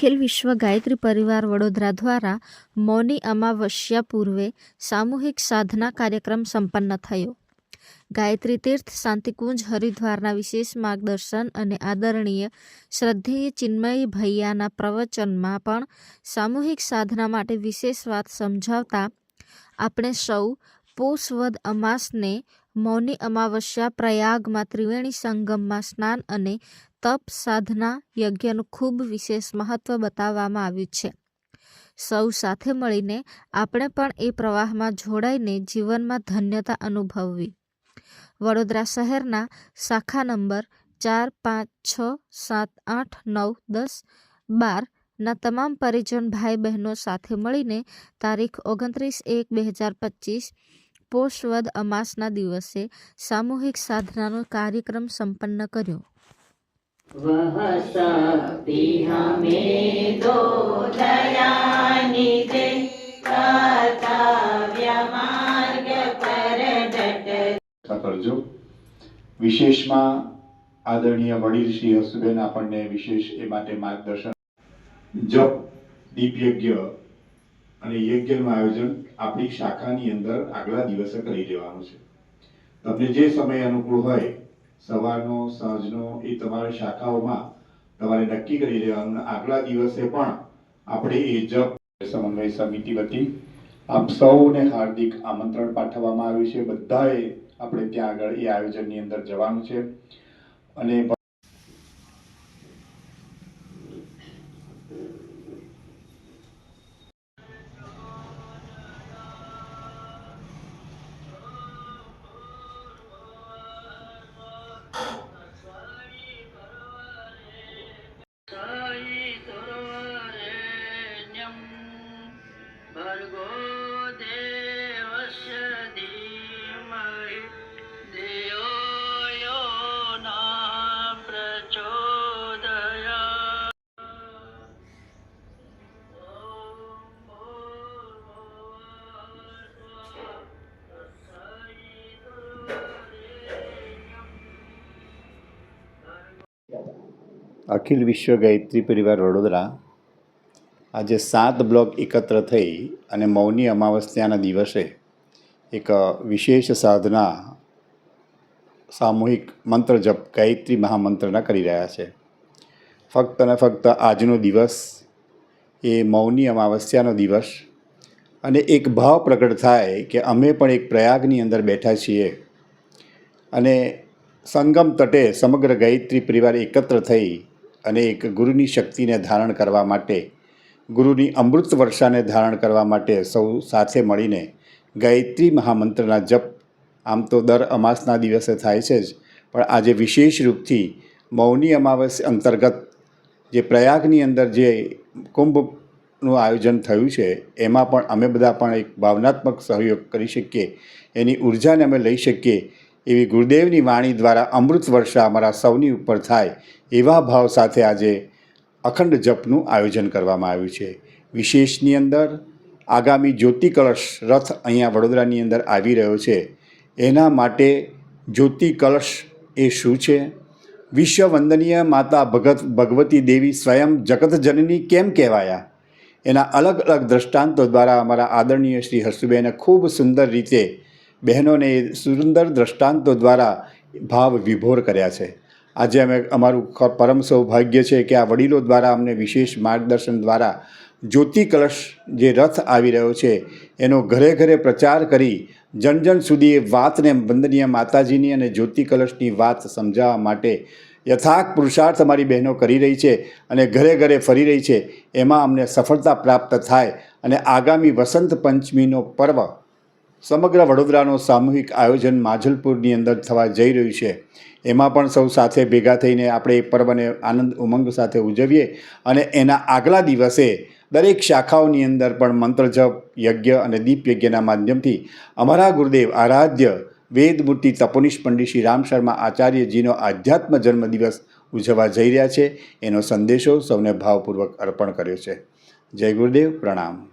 અખિલ વિશ્વ ગાયત્રી પરિવાર વડોદરા દ્વારા મૌની અમાવસ્યા પૂર્વે સામૂહિક સાધના કાર્યક્રમ સંપન્ન થયો. ગાયત્રી તીર્થ શાંતિકુંજ હરિદ્વારના વિશેષ માર્ગદર્શન અને આદરણીય શ્રદ્ધેય ચિન્મય ભૈયાના પ્રવચનમાં પણ સામૂહિક સાધના માટે વિશેષ વાત સમજાવતા આપણે સૌ પોષવદ અમાસને મૌની અમાવસ્યા, પ્રયાગમાં ત્રિવેણી સંગમમાં સ્નાન અને તપ સાધના યજ્ઞનું ખૂબ વિશેષ મહત્વ બતાવવામાં આવ્યું છે. સૌ સાથે મળીને આપણે પણ એ પ્રવાહમાં જોડાઈને જીવનમાં ધન્યતા અનુભવવી. વડોદરા શહેરના શાખા નંબર ચાર, પાંચ, છ, સાત, આઠ, નવ, દસ બારના તમામ પરિજન ભાઈ બહેનો સાથે મળીને તારીખ ઓગણત્રીસ એક, બે હજાર પચીસ પોષવદ અમાસના દિવસે સામૂહિક સાધનાનો કાર્યક્રમ સંપન્ન કર્યો. વિશેષમાં આદરણીય વડીલ શ્રી હસુબેન આપણને વિશેષ એ માટે માર્ગદર્શન. જપ દીપયજ્ઞ અને યજ્ઞનું આયોજન આપણી શાખાની અંદર આગલા દિવસે કરી દેવાનું છે. તમને જે સમય અનુકૂળ હોય, સવારનો, સાંજનો, એ તમારી શાખાઓમાં તમારે નક્કી કરી દેવાનું આગલા દિવસે પણ આપણે એ જપ સમન્વય સમિતિ વતી આપ સૌને હાર્દિક આમંત્રણ પાઠવવામાં આવ્યું છે. બધાએ આપણે ત્યાં આગળ એ આયોજનની અંદર જવાનું છે. અને અખિલ વિશ્વ ગાયત્રી પરિવાર વડોદરા આજે સાત બ્લોક એકત્ર થઈ અને મૌની અમાવસ્યાના દિવસે એક વિશેષ સાધના સામૂહિક મંત્ર જપ ગાયત્રી મહામંત્રના કરી રહ્યા છે. ફક્ત અને ફક્ત આજનો દિવસ એ મૌની અમાવસ્યાનો દિવસ અને એક ભાવ પ્રગટ થાય કે અમે પણ એક પ્રયાગની અંદર બેઠા છીએ અને સંગમ તટે સમગ્ર ગાયત્રી પરિવાર એકત્ર થઈ અને એક ગુરુની શક્તિને ધારણ કરવા માટે, ગુરુની અમૃત વર્ષાને ધારણ કરવા માટે સૌ સાથે મળીને ગાયત્રી મહામંત્રના જપ, આમ તો દર અમાસના દિવસે થાય છે જ, પણ આજે વિશેષ રૂપથી મૌની અમાવસ અંતર્ગત જે પ્રયાગની અંદર જે કુંભનું આયોજન થયું છે, એમાં પણ અમે બધા પણ એક ભાવનાત્મક સહયોગ કરી શકીએ, એની ઉર્જાને અમે લઈ શકીએ એવી ગુરુદેવની વાણી દ્વારા અમૃત વર્ષા અમારા સૌની ઉપર થાય એવા ભાવ સાથે આજે અખંડ જપનું આયોજન કરવામાં આવ્યું છે. વિશેષની અંદર આગામી જ્યોતિ કળશ રથ અહીંયા વડોદરાની અંદર આવી રહ્યો છે. એના માટે જ્યોતિ કળશ એ શું છે? વિશ્વ વંદનીય માતા ભગત ભગવતી દેવી સ્વયં જગતજનની કેમ કહેવાયા? એના અલગ અલગ દ્રષ્ટાંતો દ્વારા અમારા આદરણીય શ્રી હર્ષુબેને ખૂબ સુંદર રીતે બહેનોને સુંદર દ્રષ્ટાંતો દ્વારા ભાવ વિભોર કર્યા છે. આજે અમે અમારું પરમ સૌભાગ્ય છે કે આ વડીલો દ્વારા અમને વિશેષ માર્ગદર્શન દ્વારા જ્યોતિ કલશ જે રથ આવી રહ્યો છે, એનો ઘરે ઘરે પ્રચાર કરી જન જન સુધી એ વાતને વંદનીય માતાજીની અને જ્યોતિ કલશની વાત સમજાવવા માટે યથાર્થ પુરુષાર્થ અમારી બહેનો કરી રહી છે અને ઘરે ઘરે ફરી રહી છે. એમાં અમને સફળતા પ્રાપ્ત થાય અને આગામી વસંત પંચમીનો પર્વ સમગ્ર વડોદરાનો સામૂહિક આયોજન માજલપુરની અંદર થવા જઈ રહ્યું છે. એમાં પણ સૌ સાથે ભેગા થઈને આપણે એ પર્વને આનંદ ઉમંગ સાથે ઉજવીએ અને એના આગલા દિવસે દરેક શાખાઓની અંદર પણ મંત્ર જપ, યજ્ઞ અને દીપ યજ્ઞના માધ્યમથી અમારા ગુરુદેવ આરાધ્ય વેદમૂર્તિ તપોનિશ પંડિત શ્રી રામ શર્મા આચાર્યજીનો આધ્યાત્મ જન્મદિવસ ઉજવવા જઈ રહ્યા છે. એનો સંદેશો સૌને ભાવપૂર્વક અર્પણ કર્યો છે. જય ગુરુદેવ. પ્રણામ.